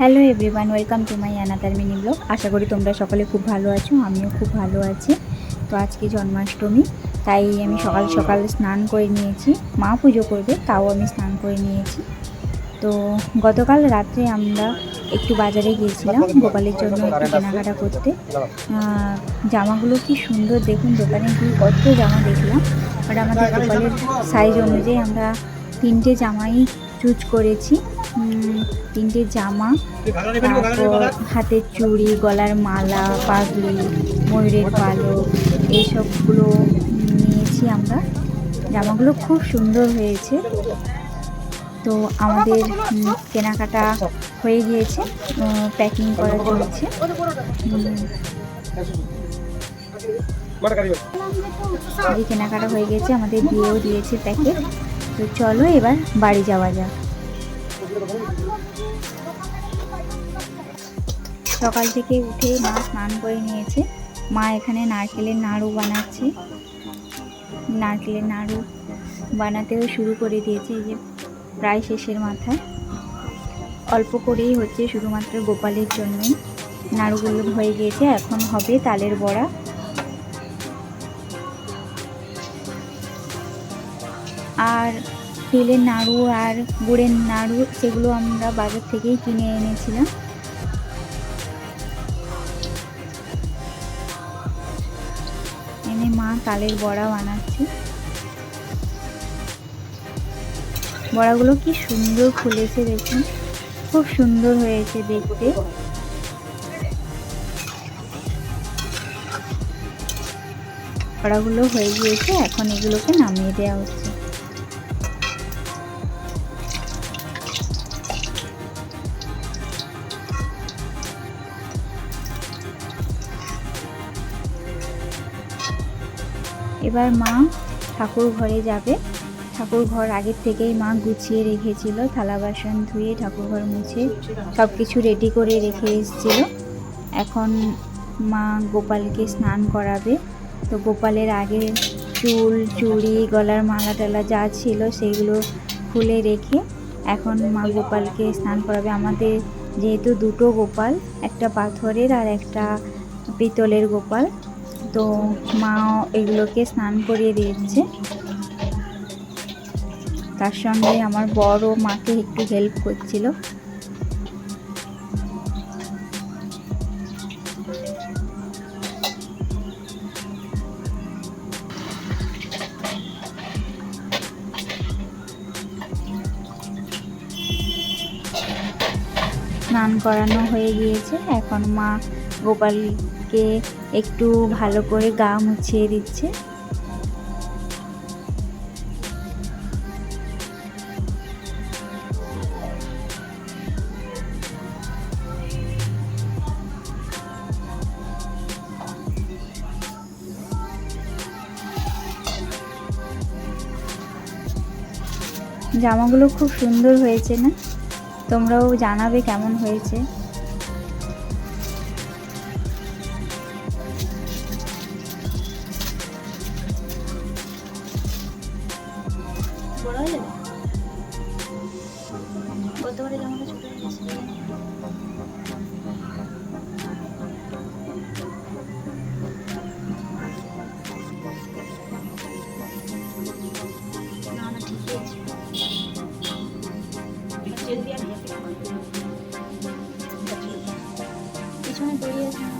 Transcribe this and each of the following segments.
Hello everyone welcome to my another mini blog আশা করি তোমরা সকলে খুব ভালো আছো, আমিও খুব ভালো আছি। তো আজকে জন্মাষ্টমী, তাই আমি সকাল সকাল স্নান করে নিয়েছি। মা পুজো করবে, তাও আমি স্নান করে নিয়েছি। তো গতকাল রাত্রে আমরা একটু বাজারে গিয়েছিলাম, গোপালের জন্য একটু কেনাকাটা করতে। জামাগুলো কি সুন্দর দেখুন, দোকানে গিয়ে কত জামা দেখলাম। বাট আমাদের গোপালের সাইজ অনুযায়ী আমরা তিনটে জামাই চুজ করেছি। তিনটে জামা তারপর হাতের চুড়ি গলার মালা পাগলি ময়ূরের পালক এইসবগুলো নিয়েছি আমরা। জামাগুলো খুব সুন্দর হয়েছে। তো আমাদের কেনাকাটা হয়ে গিয়েছে প্যাকিং করা চলছে। কেনাকাটা হয়ে গেছে আমাদের দিয়েও দিয়েছে প্যাকেট তো চলো এবার বাড়ি যাওয়া যাক। সকাল থেকে উঠে মা স্নান করে নিয়েছে। মা এখানে নারকেলের নাড়ু বানাচ্ছে। নারকেলের নাড়ু বানাতেও শুরু করে দিয়েছে এই যে প্রায় শেষের মাথায়। অল্প করেই হচ্ছে শুধুমাত্র গোপালের জন্যই। নাড়ুগুলো হয়ে গিয়েছে, এখন হবে তালের বড়া। আর তেলের নাড়ু আর গুড়ের নাড়ু সেগুলো আমরা বাজার থেকেই কিনে এনেছিলাম। এনে মা তালের বড়া বানাচ্ছে। বড়াগুলো কি সুন্দর ফুলেছে দেখুন। খুব সুন্দর হয়েছে দেখতে। বড়াগুলো হয়ে গিয়েছে, এখন এগুলোকে নামিয়ে দেওয়া হচ্ছে। এবার মা ঠাকুর ঘরে যাবে। ঠাকুর ঘর আগের থেকেই মা গুছিয়ে রেখেছিল, থালা বাসন ধুয়ে ঠাকুর ঘর মুছে সব কিছু রেডি করে রেখে এসেছিল। এখন মা গোপালকে স্নান করাবে। তো গোপালের আগে চুল, চুড়ি, গলার মালা টালা যা ছিল সেগুলো খুলে রেখে এখন মা গোপালকে স্নান করাবে। আমাদের যেহেতু দুটো গোপাল, একটা পাথরের আর একটা পিতলের গোপাল। তো মা এগুলোকে স্নান করিয়ে দিয়েছে। তার সঙ্গে আমার বড় মাকে একটু হেল্প করছিল। স্নান করানো হয়ে গিয়েছে। এখন মা গোপালকে একটু ভালো করে গা মুছিয়ে দিচ্ছে। জামাগুলো খুব সুন্দর হয়েছে না? তোমরাও জানাবে কেমন হয়েছে। বড় হয়ে যাবে? গতবারে জামাটা ছোট হয়ে গেছে? পিছনে দড়ি আছে।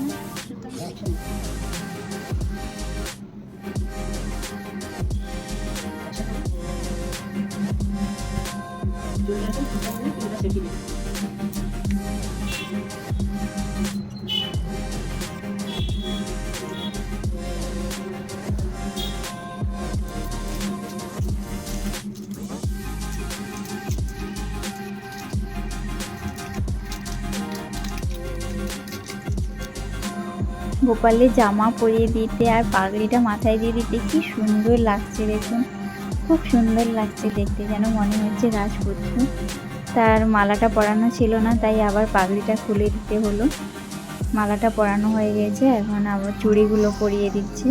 গোপালের জামা পরিয়ে দিতে আর পাগড়িটা মাথায় দিয়ে দিতে কি সুন্দর লাগছে দেখুন। খুব সুন্দর লাগছে দেখতে, যেন মনে হচ্ছে রাজপুত্র। তার মালাটা পরানো ছিল না তাই আবার পাগড়িটা খুলে দিতে হলো। মালাটা পরানো হয়ে গেছে এখন আবার চুড়িগুলো পরিয়ে দিচ্ছে।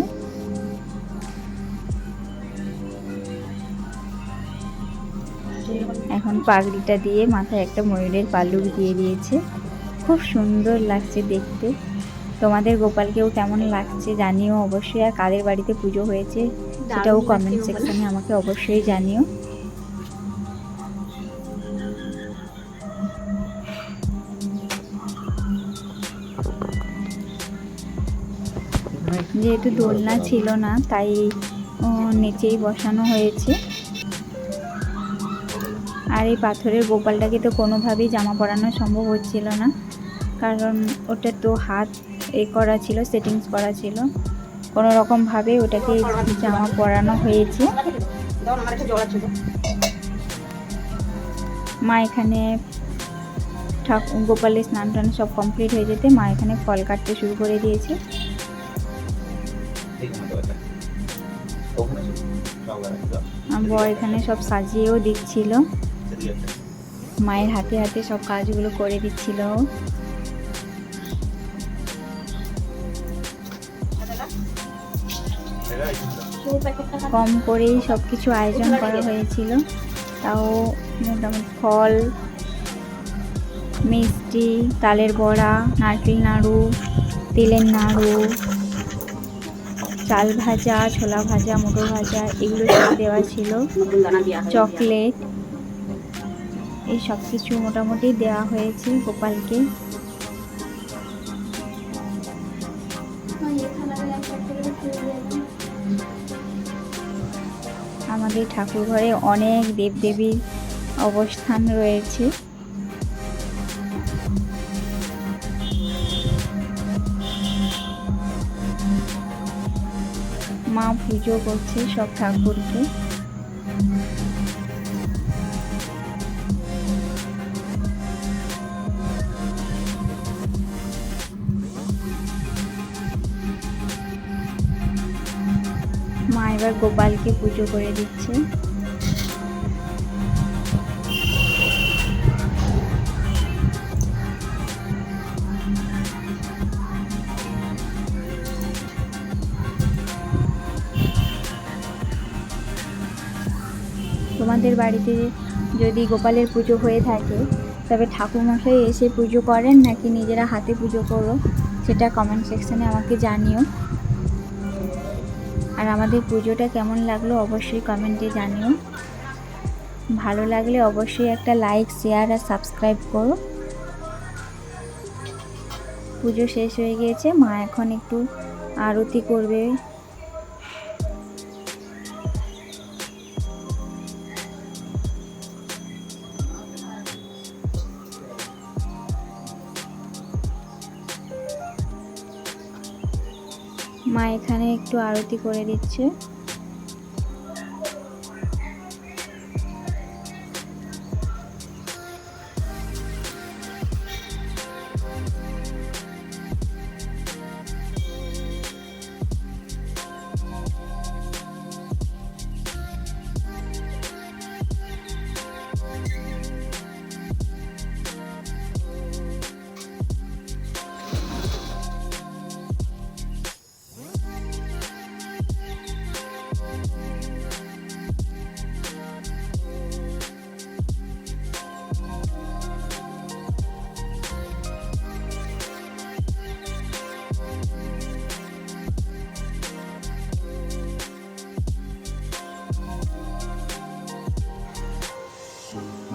এখন পাগড়িটা দিয়ে মাথায় একটা ময়ূরের পালুক দিয়ে দিয়েছে। খুব সুন্দর লাগছে দেখতে। তোমাদের গোপালকেও কেমন লাগছে জানিও অবশ্যই আর কাদের বাড়িতে পুজো হয়েছে সেটাও কমেন্ট সেকশনে আমাকে অবশ্যই জানিও। যেহেতু দোলনা ছিল না, তাই নিচেই বসানো হয়েছে। আর এই পাথরের গোপালটাকে তো কোনোভাবেই জামা পরানো সম্ভব হচ্ছিল না, কারণ ওটা তো হাত এ করা ছিল, সেটিংস করা ছিল। কোনো রকমভাবে ওটাকে জামা পরানো হয়েছে। মা এখানে ঠাকুর, গোপালের স্নান টান সব কমপ্লিট হয়ে যেতে মা এখানে ফল কাটতে শুরু করে দিয়েছে। বর এখানে সব সাজিয়েও দিচ্ছিল। মায়ের হাতে হাতে সব কাজগুলো করে দিচ্ছিল। কম করেই সব কিছু আয়োজন করা হয়েছিল। তাও মোটামুটি ফল, মিষ্টি, তালের বড়া, নারকেল নাড়ু, তেলের নাড়ু চাল ভাজা, ছোলা ভাজা মুটো ভাজা এগুলো সব দেওয়া ছিল। চকলেট, এই সব কিছু মোটামুটি দেওয়া হয়েছে গোপালকে। আমাদের ঠাকুর ঘরে অনেক দেবদেবীর অবস্থান রয়েছে। পুজো করছি সব ঠাকুরকে। মা এবার গোপালকে পুজো করে দিচ্ছে তোমাদের বাড়িতে যদি গোপালের পুজো হয়ে থাকে, তবে ঠাকুরমশাই এসে পুজো করেন নাকি নিজেরা হাতে পুজো করো, সেটা কমেন্ট সেকশানে আমাকে জানিও। আর আমাদের পুজোটা কেমন লাগল অবশ্যই কমেন্টে জানিও। ভালো লাগলে অবশ্যই একটা লাইক শেয়ার আর সাবস্ক্রাইব করো। পুজো শেষ হয়ে গিয়েছে, মা এখন একটু আরতি করবে। মা এখানে একটু আরতি করে দিচ্ছে।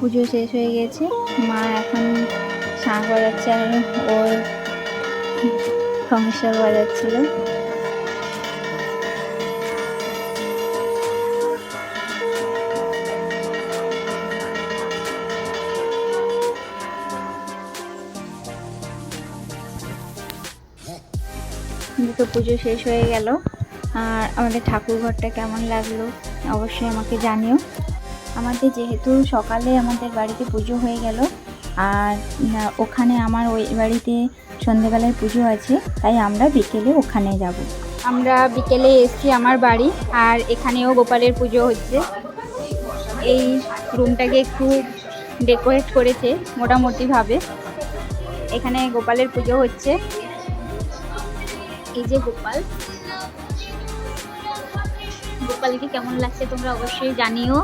পুজো শেষ হয়ে গেছে। মা এখন শাঁখ বাজাচ্ছে আর ওর সংসার বাজাচ্ছিল। দুটো পুজো শেষ হয়ে গেল। আর আমাদের ঠাকুর ঘরটা কেমন লাগল? অবশ্যই আমাকে জানিও। আমাদের যেহেতু সকালে আমাদের বাড়িতে পুজো হয়ে গেল, আর ওখানে আমার ওই বাড়িতে সন্ধেবেলায় পুজো আছে, তাই আমরা বিকেলে ওখানে যাব। আমরা বিকেলে এসছি আমার বাড়ি, আর এখানেও গোপালের পুজো হচ্ছে। এই রুমটাকে একটু ডেকোরেট করেছে মোটামুটিভাবে। এখানে গোপালের পুজো হচ্ছে। এই যে গোপাল। গোপালকে কেমন লাগছে তোমরা অবশ্যই জানিও।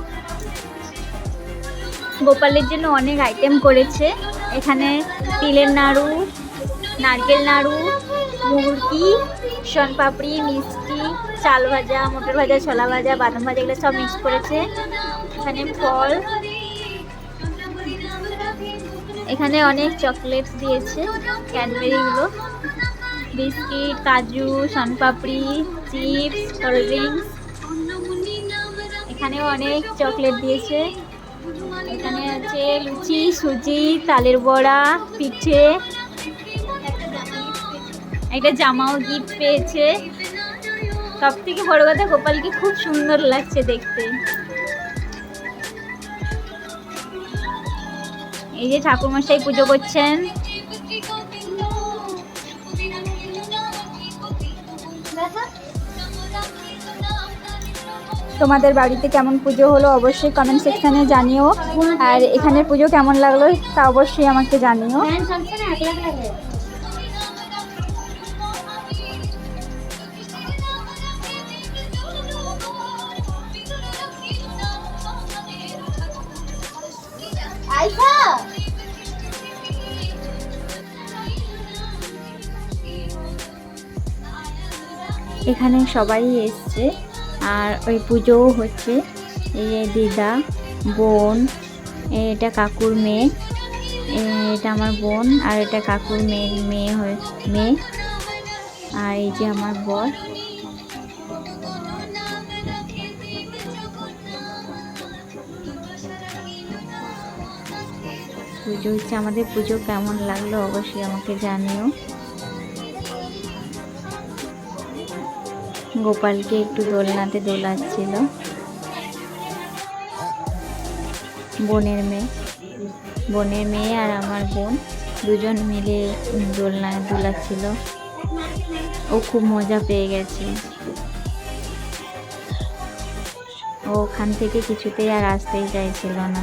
গোপালের জন্য অনেক আইটেম করেছে। এখানে তিলের নাড়ু, নারকেল নাড়ু, মুরগি শনপাপড়ি মিষ্টি, চাল ভাজা, মটর ভাজা, ছোলা ভাজা, বাদাম ভাজা, এগুলো সব মিক্স করেছে। এখানে ফল। এখানে অনেক চকলেটস দিয়েছে ক্যাডবেরিগুলো বিস্কিট, কাজু শনপাপড়ি চিপস, কোল্ড ড্রিঙ্কস। এখানেও অনেক চকলেট দিয়েছে। এখানে আছে লুচি, সুজি, তালের বড়া, পিঠে। একটা জামাও গিফট পেয়েছে। সব থেকে বড় কথা, গোপালকে খুব সুন্দর লাগছে দেখতে। এই যে ঠাকুরমশাই পুজো করছেন। তোমাদের বাড়িতে কেমন পুজো হলো অবশ্যই কমেন্ট সেকশানে জানিও। আর এখানের পুজো কেমন লাগল তা অবশ্যই আমাকে জানিও। এখানে সবাই এসছে। আর ওই পুজোও হচ্ছে। এই যে দিদা, বোন এটা কাকুর মেয়ে এটা আমার বোন, আর এটা কাকুর মেয়ের মেয়ে হয়ে, মেয়ে। আর এই যে আমার বর। পুজো হচ্ছে, আমাদের পুজো কেমন লাগল অবশ্যই আমাকে জানিও। গোপালকে একটু দোলনাতে দোলাচ্ছিল। বোনের মেয়ে। বোনের মেয়ে আর আমার বোন দুজন মিলে দোলনা দোলাচ্ছিল। ও খুব মজা পেয়ে গেছে। ও ওখান থেকে কিছুতেই আর আসতেই চাইছিল না।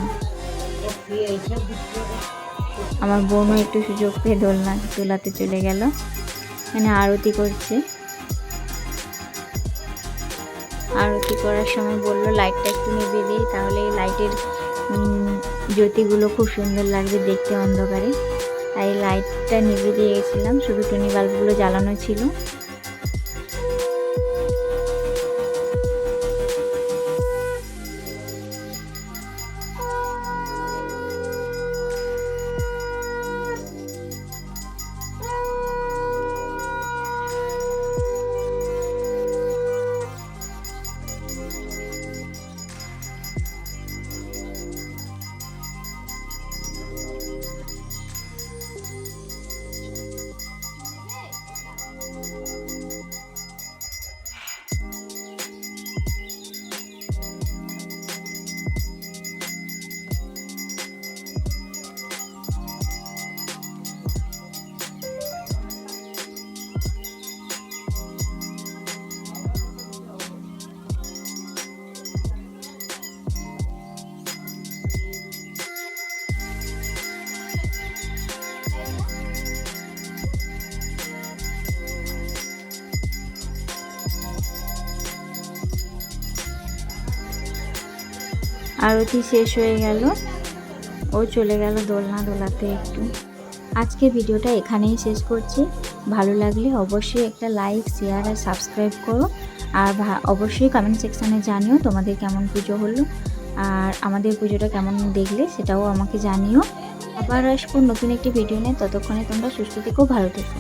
আমার বোনও একটু সুযোগ পেয়ে দোলনা দোলাতে চলে গেল। এখানে আরতি করছে। আরতি করার সময় বলল লাইটটা একটু নিভিয়ে দিই তাহলে এই লাইটের জ্যোতিগুলো খুব সুন্দর লাগবে দেখতে অন্ধকারে। তাই লাইটটা নিভিয়ে দিয়ে গেছিলাম শুধু টুনি বাল্বগুলো জ্বালানো ছিল। আরতি শেষ হয়ে গেল। ও চলে গেল দোলনা দোলাতে একটু। আজকে ভিডিওটা এখানেই শেষ করছি। ভালো লাগলে অবশ্যই একটা লাইক শেয়ার আর সাবস্ক্রাইব করো। আর অবশ্যই কমেন্ট সেকশানে জানিও তোমাদের কেমন পুজো হলো। আর আমাদের পুজোটা কেমন দেখলে সেটাও আমাকে জানিও। আবার আসব নতুন একটি ভিডিও নিয়ে। ততক্ষণে তোমরা সুস্থ থেকো, ভালো থেকো।